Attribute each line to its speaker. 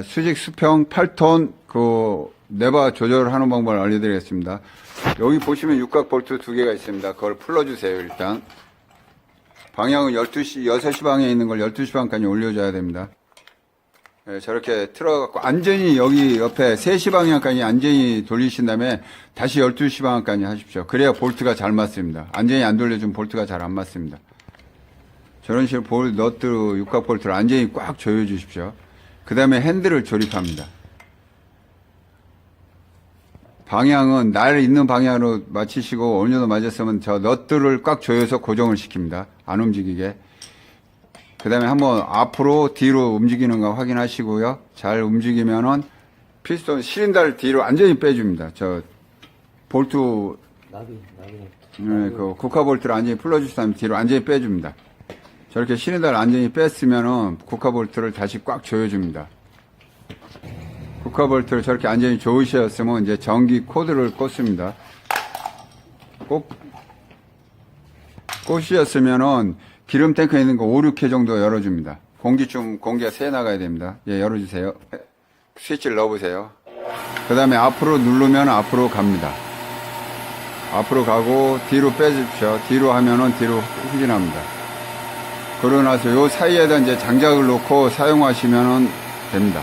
Speaker 1: 수직 수평 8톤 그 네바 조절하는 방법을 알려드리겠습니다. 여기 보시면 육각 볼트 두 개가 있습니다. 그걸 풀어주세요, 일단. 방향은 12시, 6시 방에 있는 걸 12시 방까지 올려줘야 됩니다. 네, 저렇게 틀어갖고, 안전히 여기 옆에 3시 방향까지 안전히 돌리신 다음에 다시 12시 방향까지 하십시오. 그래야 볼트가 잘 맞습니다. 안전히 안 돌려주면 볼트가 잘 안 맞습니다. 저런 식으로 볼, 너트, 육각 볼트를 안전히 꽉 조여주십시오. 그 다음에 핸들을 조립합니다. 방향은 날 있는 방향으로 맞추시고 어느 정도 맞았으면 저 너트를 꽉 조여서 고정을 시킵니다. 안 움직이게. 그 다음에 한번 앞으로 뒤로 움직이는 거 확인하시고요. 잘 움직이면은 피스톤 시린다를 뒤로 완전히 빼줍니다. 저 볼트
Speaker 2: 나비, 나비.
Speaker 1: 네, 그 국화 볼트를 완전히 풀어주시면 뒤로 완전히 빼줍니다. 저렇게 시린다를 완전히 뺐으면은 국화 볼트를 다시 꽉 조여줍니다. 국화 볼트를 저렇게 완전히 조이셨으면 이제 전기 코드를 꽂습니다. 꼭 꽂으셨으면은 기름 탱크에 있는 거 5, 6회 정도 열어줍니다. 공기 좀 공기가 새 나가야 됩니다. 예, 열어주세요. 스위치를 넣어보세요. 그 다음에 앞으로 누르면 앞으로 갑니다. 앞으로 가고 뒤로 빼주십시오. 뒤로 하면은 뒤로 후진합니다. 그러고 나서 요 사이에다 이제 장작을 놓고 사용하시면 됩니다.